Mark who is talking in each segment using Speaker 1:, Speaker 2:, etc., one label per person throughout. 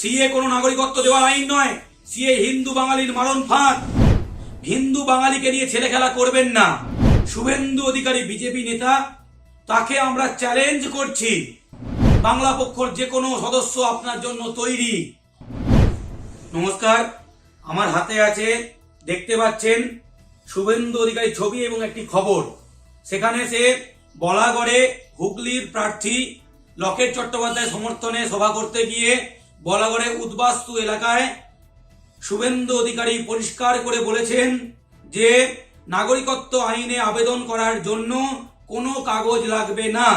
Speaker 1: CA কোনো নাগরিকত্ব দেওয়ার আইন নয়। সিএ হিন্দু বাঙালির মারণ ফাঁদ। হিন্দু বাঙালিকে নিয়ে ছেলে খেলা করবেন না। শুভেন্দু অধিকারী বিজেপি নেতা, তাকে আমরা চ্যালেঞ্জ করছি। বাংলা পক্ষর যে কোনো সদস্য আপনার জন্য তৈরি। নমস্কার, আমার হাতে আছে, দেখতে পাচ্ছেন, শুভেন্দু অধিকারী ছবি এবং একটি খবর। সেখানে সে বলাগড়ে হুগলির প্রার্থী লকেট চট্টোপাধ্যায় সমর্থনে সভা করতে গিয়ে বলাগড়ে উদ্বাস্তু এলাকায় শুভেন্দু অধিকারী পরিষ্কার করে বলেছেন যে নাগরিকত্ব আইনে আবেদন করার জন্য কোনো কাগজ লাগবে না।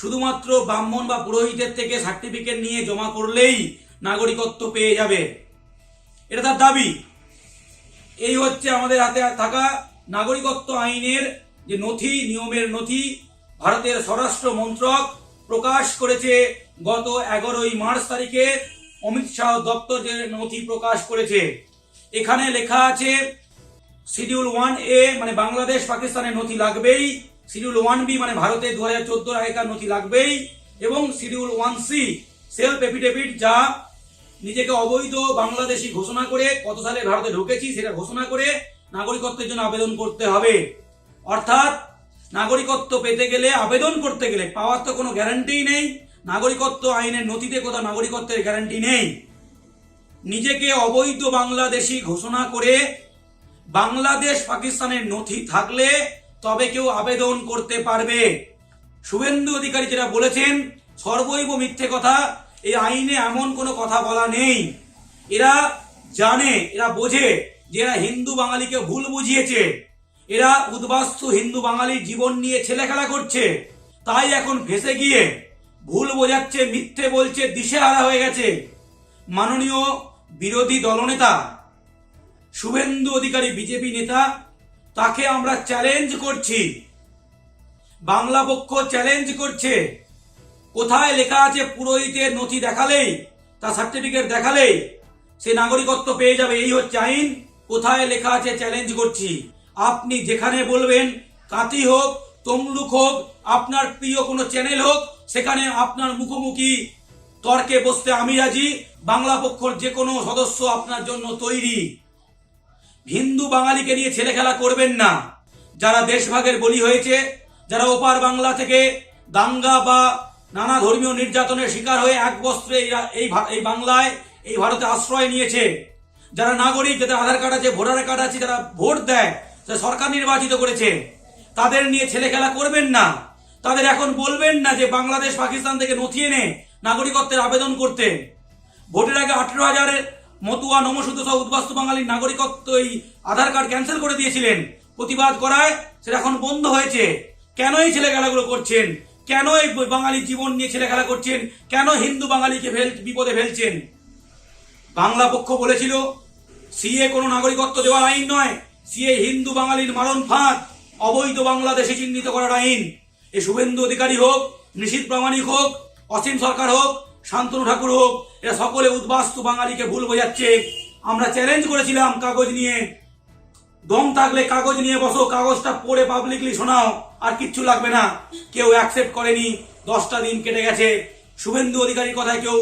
Speaker 1: শুধুমাত্র ব্রাহ্মণ বা পুরোহিতের থেকে সার্টিফিকেট নিয়ে জমা করলেই নাগরিকত্ব পেয়ে যাবে। এটা তার দাবি। এই হচ্ছে আমাদের হাতে থাকা নাগরিকত্ব আইনের যে নথি, নিয়মের নথি, ভারতের স্বরাষ্ট্র মন্ত্রক প্রকাশ করেছে গত এগারোই মার্চ তারিখে। অমিত শাহ দপ্তর যে নথি প্রকাশ করেছে। এখানে লেখা আছে শিডিউল ওয়ান এ মানে বাংলাদেশ পাকিস্তানের নথি লাগবেই শিডিউল ওয়ান বি মানে ভারতে দু হাজার চোদ্দোর আগেকার নথি লাগবেই, এবং schedule one C self affidavit যা নিজেকে অবৈধ বাংলাদেশি ঘোষণা করে, কত সালে ভারতে ঢুকেছি সেটা ঘোষণা করে নাগরিকত্বের জন্য আবেদন করতে হবে। অর্থাৎ, নাগরিকত্ব পেতে গেলে আবেদন করতে গেলে পাওয়ার তো কোনো গ্যারান্টি নেই। নাগরিকত্ব আইনের নথিতে কোথাও নাগরিকত্বের গ্যারান্টি নেই। নিজেকে অবৈধ বাংলাদেশি ঘোষণা করে বাংলাদেশ পাকিস্তানের নথি থাকলে তবে কেউ আবেদন করতে পারবে। শুভেন্দু অধিকারী যেটা বলেছেন, সর্বৈব মিথ্যে কথা, এই আইনে এমন কোনো কথা বলা নেই। এরা জানে, এরা বোঝে যে এরা হিন্দু বাঙালিকে ভুল বুঝিয়েছে। এরা উদ্বাস্তু হিন্দু বাঙালির জীবন নিয়ে ছেলেখেলা করছে। তাই এখন ফেসে গিয়ে ভুল বোঝাচ্ছে, মিথ্যে বলছে দিশে দিশেহারা হয়ে গেছে। মাননীয় বিরোধী দলনেতা, শুভেন্দু অধিকারী, বিজেপি নেতা, তাকে আমরা চ্যালেঞ্জ করছি। বাংলা পক্ষ চ্যালেঞ্জ করছে। কোথায় লেখা আছে, পুরোহিতের নথি দেখালেই তার সার্টিফিকেট দেখালেই সে নাগরিকত্ব পেয়ে যাবে, এই হচ্ছে আইন। কোথায় লেখা আছে চ্যালেঞ্জ করছি। আপনি যেখানে বলবেন কাতি হোক তমলুক হোক, আপনার প্রিয় কোনো চ্যানেল হোক, সেখানে আপনার মুখোমুখি তর্কে বসতে আমি রাজি। বাংলা পক্ষর যে কোনো সদস্য আপনার জন্য তৈরি। হিন্দু বাঙালিকে নিয়ে ছেলে খেলা করবেন না। যারা দেশভাগের বলি হয়েছে, যারা ওপার বাংলা থেকে দাঙ্গা বা নানা ধর্মীয় নির্যাতনের শিকার হয়ে এক বস্ত্রে এই এই বাংলায়, এই ভারতে আশ্রয় নিয়েছে। যারা নাগরিক, যাদের আধার কার্ড আছে, ভোটার কার্ড আছে, যারা ভোট দেয় সরকার নির্বাচিত করেছে। তাদের নিয়ে ছেলে খেলা করবেন না। তাদের এখন বলবেন না যে বাংলাদেশ পাকিস্তান থেকে নথি এনে নাগরিকত্বের আবেদন করতে। ভোটের আগে আঠেরো হাজারের মতুয়া নমসূদ্র সহ উদ্বাস্তু বাঙালির নাগরিকত্ব এই আধার কার্ড ক্যান্সেল করে দিয়েছিলেন। প্রতিবাদ করায় সেটা এখন বন্ধ হয়েছে। কেন এই ছেলে খেলাগুলো করছেন? কেন এই বাঙালির জীবন নিয়ে ছেলে খেলা করছেন? কেন হিন্দু বাঙালিকে ফেল, বিপদে ফেলছেন? বাংলা পক্ষ বলেছিল, সিএ কোনো নাগরিকত্ব দেওয়ার আইন নয়। সিএ হিন্দু বাঙালির মারণ ফাঁদ। অবৈধ বাংলাদেশে চিহ্নিত করার আইন। এ শুভেন্দু অধিকারী হোক নিশীত প্রামাণিক হোক, অসীম সরকার হোক, শান্তনু ঠাকুর হোক, এরা সকলে উদ্বাস্তু বাঙালিকে ভুল বোঝাচ্ছে। আমরা চ্যালেঞ্জ করেছিলাম কাগজ নিয়ে। দম থাকলে কাগজ নিয়ে বসো, কাগজটা পড়ে পাবলিকলি শোনাও, আর কিচ্ছু লাগবে না। কেউ অ্যাকসেপ্ট করেনি, দশটা দিন কেটে গেছে। শুভেন্দু অধিকারীর কথায় কেউ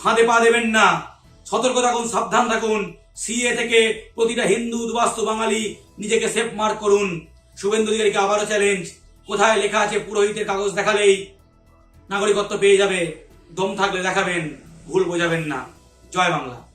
Speaker 1: ফাঁদে পা দেবেন না। সতর্ক থাকুন, সাবধান থাকুন। সিএ থেকে প্রতিটা হিন্দু উদ্বাস্তু বাঙালি নিজেকে সেফ মার্ক করুন। শুভেন্দু অধিকারীকে আবারও চ্যালেঞ্জ কোথায় লেখা আছে পুরোহিতের কাগজ দেখালেই? নাগরিকত্ব পেয়ে যাবে, দম থাকলে দেখাবেন, ভুল বোঝাবেন না। জয় বাংলা।